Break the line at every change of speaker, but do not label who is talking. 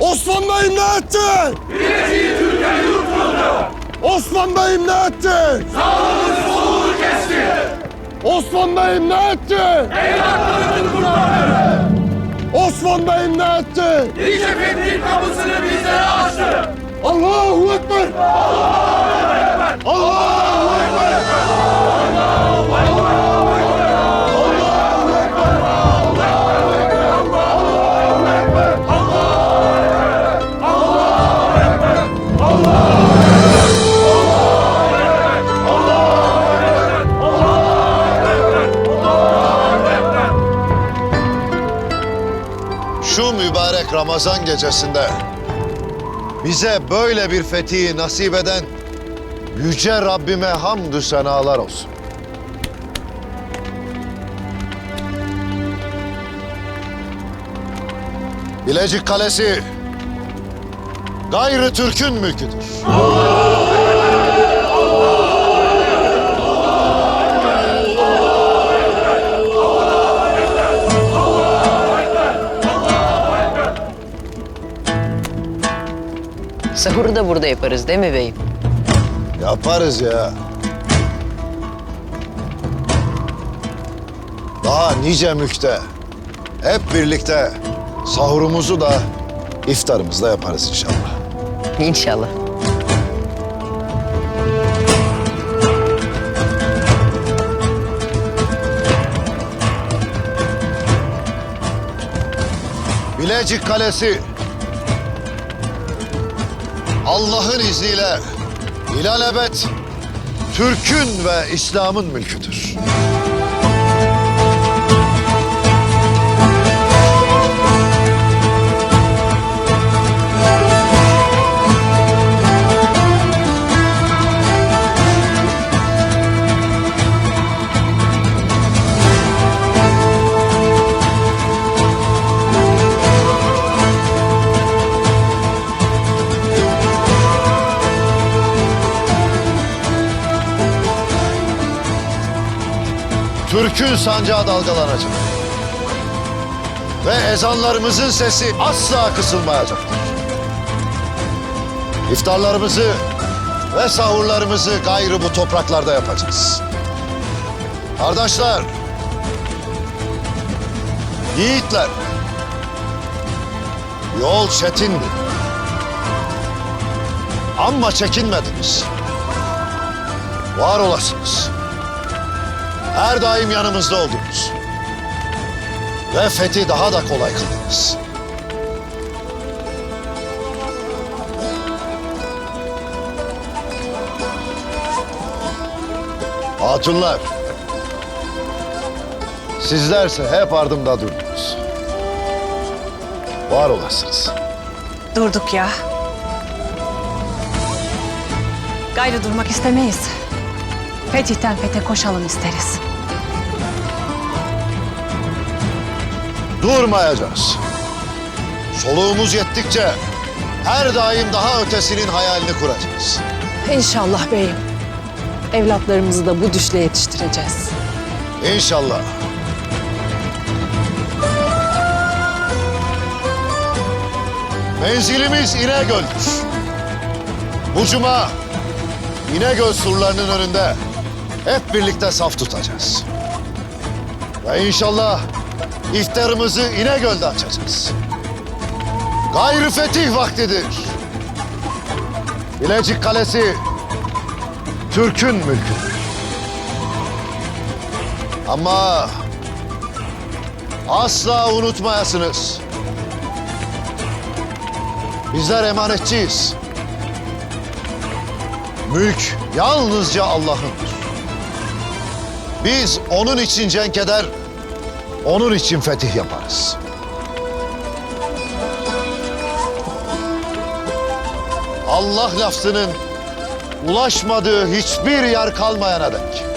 Osman Bey'im ne etti? Bilecik'i Türkiye yutmadı. Osman Bey'im ne etti? Sağlığını soluğunu kesti. Osman Bey'im ne etti? Evlatlarını kurtardı. Osman Bey'im ne etti?
Nice fethin kapısını bizlere açtı.
Ramazan gecesinde bize böyle bir fethi nasip eden yüce Rabbime hamdü senalar olsun. Bilecik Kalesi gayrı Türk'ün mülküdür.
Sahuru da burada yaparız değil mi beyim?
Yaparız ya. Daha nice mülkte hep birlikte sahurumuzu da iftarımızı da yaparız inşallah.
İnşallah.
Bilecik Kalesi Allah'ın izniyle ilelebet Türk'ün ve İslam'ın mülküdür. Türk'ün sancağı dalgalanacak. Ve ezanlarımızın sesi asla kısılmayacaktır. İftarlarımızı ve sahurlarımızı gayrı bu topraklarda yapacağız. Kardeşler, yiğitler, yol çetindi. Ama çekinmediniz. Var olasınız her daim yanımızda oldunuz. Ve fethi daha da kolay kıldınız. Hatunlar, sizlerse hep ardımda durdunuz. Var olasınız.
Durduk ya. Gayrı durmak istemeyiz. Fetih'ten fete koşalım isteriz.
Durmayacağız. Soluğumuz yettikçe her daim daha ötesinin hayalini kuracağız.
İnşallah beyim. Evlatlarımızı da bu düşle yetiştireceğiz.
İnşallah. Menzilimiz İnegöl'dür. Bu cuma İnegöl surlarının önünde hep birlikte saf tutacağız. Ve inşallah iftarımızı İnegöl'de açacağız. Gayrı fetih vaktidir. Bilecik Kalesi Türk'ün mülküdür. Ama asla unutmayasınız. Bizler emanetçiyiz. Mülk yalnızca Allah'ındır. Biz onun için cenk eder, onun için fetih yaparız. Allah lafzının ulaşmadığı hiçbir yer kalmayana dek.